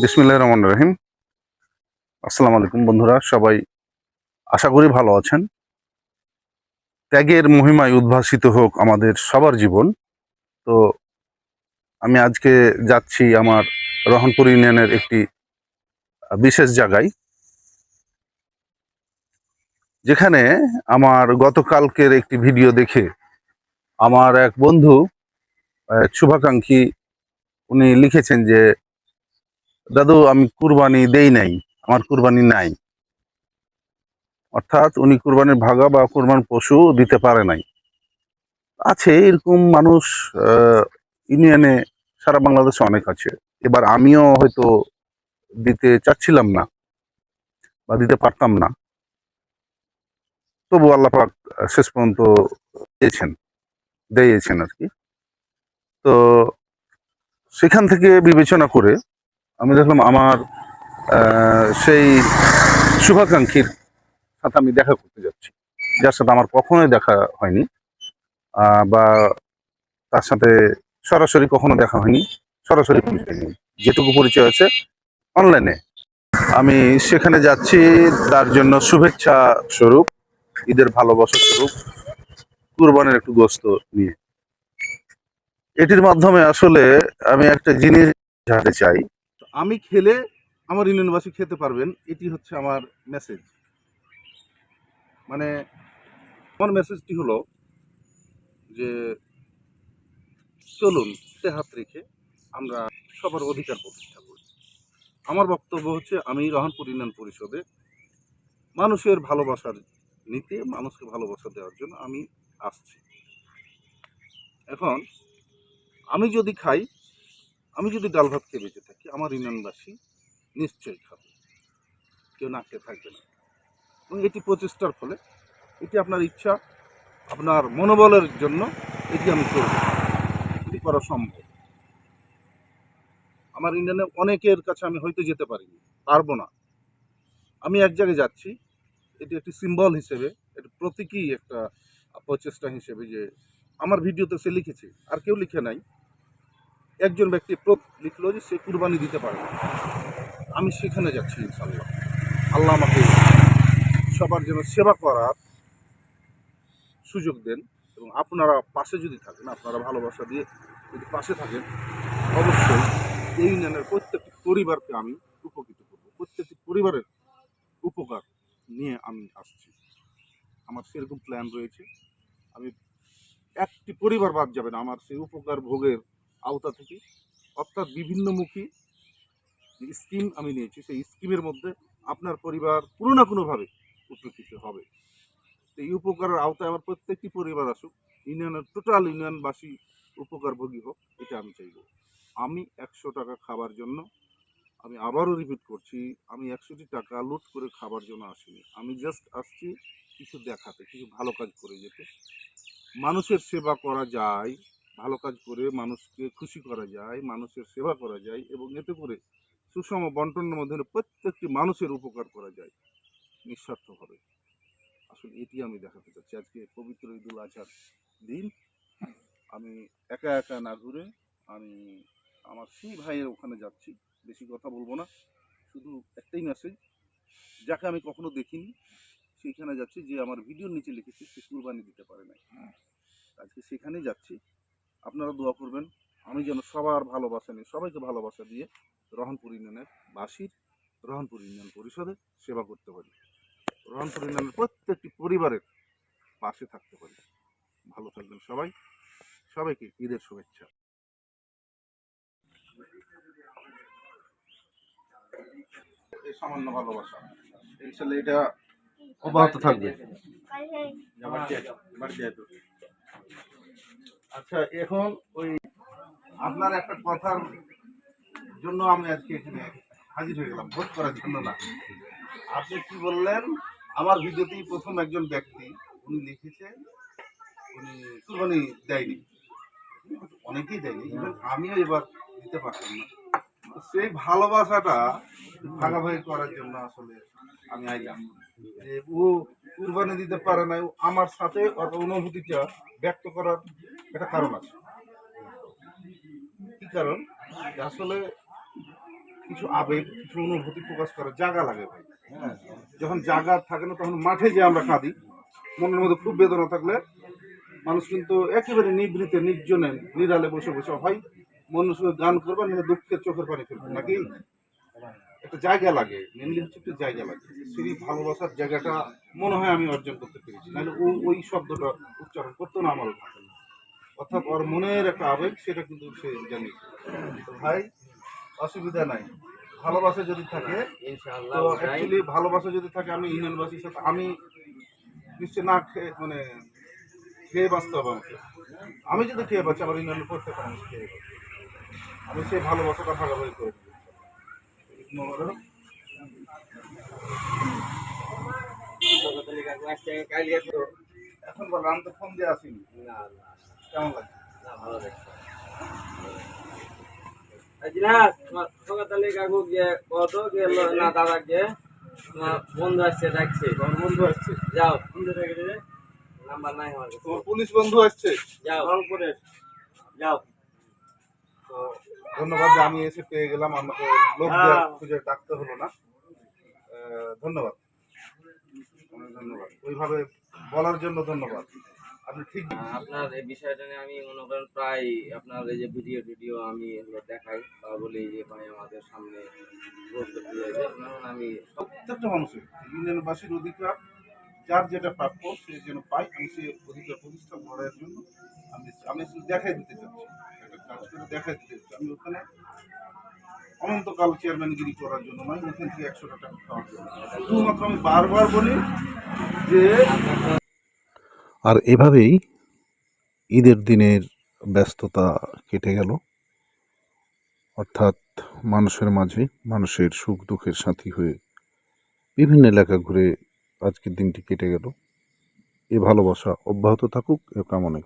বিসমিল্লাহ রহমান রহিম। আসসালামু আলাইকুম বন্ধুরা, সবাই আশা করি ভালো আছেন। ত্যাগের মহিমায় উদ্ভাসিত হোক আমাদের সবার জীবন। তো আমি আজকে যাচ্ছি আমার রহনপুর ইউনিয়নের একটি বিশেষ জায়গায়, যেখানে আমার গতকালকের একটি ভিডিও দেখে আমার এক বন্ধু শুভাকাঙ্ক্ষী, উনি লিখেছেন যে দাদু, আমি কুরবানি দেই নাই, আমার কুরবানি নাই। অর্থাৎ উনি কুরবানির ভাগা বা কুরবান পশু দিতে পারে নাই। আছে এরকম মানুষ ইউনিয়নে সারা বাংলাদেশে অনেক আছে। এবার আমিও হয়তো দিতে চাচ্ছিলাম না বা দিতে পারতাম না। তবু আল্লাহ পাক শেষ পর্যন্ত দিয়েছেন দিয়েছেন আর কি। তো সেখান থেকে বিবেচনা করে আমি দেখলাম আমার সেই শুভাকাঙ্ক্ষীর সাথে আমি দেখা করতে যাচ্ছি। যার সাথে আমার কখনোই দেখা হয়নি বা তার সাথে সরাসরি কখনো দেখা হয়নি, সরাসরি পরিচয় যেটুকু পরিচয় আছে, অনলাইনে। আমি সেখানে যাচ্ছি, তার জন্য শুভেচ্ছা স্বরূপ, ঈদের ভালোবাসা স্বরূপ, কুরবানের একটু গোস্ত নিয়ে। এটির মাধ্যমে আসলে আমি একটা জিনিস জানতে চাই। আমি খেলে আমার ইউনিয়নবাসী খেতে পারবেন, এটি হচ্ছে আমার মেসেজ মানে আমার মেসেজটি হলো যে, চলুন হাতে হাত রেখে আমরা সবার অধিকার প্রতিষ্ঠা করি। আমার বক্তব্য হচ্ছে, আমি রহনপুর ইউনিয়ন পরিষদে মানুষের ভালোবাসার নিতে, মানুষকে ভালোবাসা দেওয়ার জন্য আমি আসছি। এখন, আমি যদি খাই, আমি যদি ডাল ভাত খেয়ে বেঁচে থাকি আমার ইউনিয়নবাসী নিশ্চয়ই খাবে। কেউ না খেয়ে থাকবে না। এবং এটি প্রচেষ্টার ফলে এটি আপনার ইচ্ছা, আপনার মনোবলের জন্য এটি আমি করব। এটি করা সম্ভব। আমার ইন্ডিয়ানে অনেকের কাছে আমি হয়তো যেতে পারিনি, পারব না। আমি এক জায়গায় যাচ্ছি, এটি একটি সিম্বল হিসেবে, এটি প্রতীকী একটা প্রচেষ্টা হিসেবে যে আমার ভিডিওতে সে লিখেছে, আর কেউ লিখে নাই। একজন ব্যক্তি প্র- লিখলো যে সে কুরবানি দিতে পারে। আমি সেখানে যাচ্ছি ইনশাল্লাহ আল্লাহ আমাকে সবার জন্য সেবা করার সুযোগ দেন এবং আপনারা পাশে যদি থাকেন, আপনারা ভালোবাসা দিয়ে যদি পাশে থাকেন, অবশ্যই এই ইউনিয়নের প্রত্যেকটি পরিবারকে আমি উপকৃত করব। প্রত্যেকটি পরিবারের উপকার নিয়ে আমি আসছি। আমার সেরকম প্ল্যান রয়েছে। আমি একটি পরিবার বাদ যাবে না। আমার সেই উপকার ভোগের আওতা থেকে, অর্থাৎ বিভিন্নমুখী যে স্কিম আমি নিয়েছি, সেই স্কিমের মধ্যে আপনার পরিবার কোনো না কোনোভাবে উপকৃত হবে। এই উপকারের আওতায় আমার প্রত্যেকটি পরিবার আসুক, ইউনিয়নের টোটাল ইউনিয়নবাসী উপকারভোগী হোক, এটা আমি চাইব। আমি একশো টাকা খাবার জন্য, আমি আবারও রিপিট করছি, আমি একশোটি টাকা লুট করে খাবার জন্য আসিনি। আমি জাস্ট আসছি কিছু দেখাতে, কিছু ভালো কাজ করে যেতে। মানুষের সেবা করা যায় ভালো কাজ করে মানুষকে খুশি করা যায়, মানুষের সেবা করা যায় এবং এতে করে সুষম বন্টনের মাধ্যমে প্রত্যেকটি মানুষের উপকার করা যায় নিঃস্বার্থভাবে আসলে এটি আমি দেখাতে চাচ্ছি। আজকে পবিত্র ঈদুল আজহার দিন। আমি একা একা না ঘুরে আমি আমার সেই ভাইয়ের ওখানে যাচ্ছি। বেশি কথা বলব না। শুধু একটাই মেসেজ যাকে আমি কখনো দেখিনি, সেইখানে যাচ্ছি, যে আমার ভিডিওর নিচে লিখেছি, সে কুরবানি দিতে পারে নাই। আজকে সেখানে যাচ্ছি। আপনারা দোয়া করবেন আমি যেন সবার ভালোবাসা নিয়ে সবাইকে ভালোবাসা দিয়ে রহনপুর ইউনিয়নের বাসীর রহনপুর ইউনিয়ন পরিষদে সেবা করতে পারি। রহনপুর ইউনিয়নের প্রত্যেকটি পরিবারের পাশে থাকতে পারি। ভালো থাকবেন সবাই। সবাইকে ঈদের শুভেচ্ছা। এই সামান্য ভালোবাসা। ইনশাল্লাহ এটা অব্যাহত থাকবে। আচ্ছা এখন ওই আপনার একটা কথার জন্য আমি আজকে এখানে হাজির হয়ে গেলাম। ভোট করার জন্য না। আপনি কি বললেন? আমার ভিডিওতেই প্রথম একজন ব্যক্তি, উনি লিখেছে, উনি কুরবানি দেয়নি। অনেকেই দেয়নি আমিও এবার দিতে পারতাম না। সেই ভালোবাসাটা ভাগাভাগি করার জন্য আসলে আমি আইলাম। যে ও কুরবানি দিতে পারে না আমার সাথে অনুভূতিটা ব্যক্ত করার একটা কারণ আছে। কি কারণ? আসলে কিছু আবেগ, কিছু অনুভূতি প্রকাশ করার জায়গা লাগে ভাই। হ্যাঁ যখন জায়গা থাকে না, তখন মাঠে যে আমরা কাঁদি। মনের মধ্যে খুব বেদনা থাকলে মানুষ কিন্তু একেবারে নিভৃতে, নির্জনে, নিরালে বসে বসে হয় মনের সঙ্গে গান করবে না দুঃখের চোখের পানি ফেলবেন নাকি? একটা জায়গা লাগে মেনলি হচ্ছে একটা জায়গা লাগে। সেই ভালোবাসার জায়গাটা মনে হয় আমি অর্জন করতে পেরেছি। নাহলে ওই শব্দটা উচ্চারণ করতো না আমার। অর্থাৎ ওর মনের একটা আবেগ সেটা কিন্তু সে জানি। তো ভাই অসুবিধা নাই। ভালোবাসা যদি থাকে তো অ্যাকচুয়ালি ভালোবাসা যদি থাকে আমি ইউনিয়নবাসীর সাথে আমি নিশ্চয় না খেয়ে মানে খেয়ে বাঁচতে হবে আমাকে। আমি যদি খেয়ে বাঁচি আমার ইউনিয়নের প্রত্যেক মানুষ খেয়ে বাঁচবে আমি সেই ভালোবাসাটা ভাগাভাগি করে তো এখন বল আমি তো ফোন দিয়ে আসিনি। না না। কেমন লাগে? না ভালো জিনাস তোমার সকালে কাকু গিয়ে কত গেল না দাদা গিয়ে তোমার বন্ধু আসছে ডাকছে তোমার বন্ধু আসছে? যাও। বন্ধু নাম্বার নাই আমার তোমার পুলিশ বন্ধু আসছে? যাও। উপরে যাও। তো ধন্যবাদ যে আমি এসে পেয়ে গেলাম। আমাকে লোক খুঁজে ডাকতে হলো না। ধন্যবাদ। ধন্যবাদ। ওইভাবে বলার জন্য ধন্যবাদ। আপনার এই বিষয়টা নিয়ে আমি মনে করেন প্রায় আপনার এই যে ভিডিও টিডিও আমি এগুলো দেখাই তা বলি যে ভাই আমাদের সামনে আমি প্রত্যেকটা মানুষের ইউনিয়নবাসীর অধিকার যার যেটা প্রাপ্য সে যেন পায় আমি সে অধিকার প্রতিষ্ঠা করার জন্য আমি আমি শুধু দেখাই দিতে চাচ্ছি। একটা কাজ করে দেখাই দিতে চাচ্ছি। আমি ওখানে অনন্তকাল চেয়ারম্যানগিরি করার জন্য নয় ওখান থেকে একশো টাকা খাওয়ার জন্য। শুধুমাত্র আমি বারবার বলি যে আর এভাবেই ঈদের দিনের ব্যস্ততা কেটে গেল অর্থাৎ মানুষের মাঝে মানুষের সুখ দুঃখের সাথী হয়ে বিভিন্ন এলাকা ঘুরে আজকের দিনটি কেটে গেল এ ভালোবাসা অব্যাহত থাকুক, এ কামনা।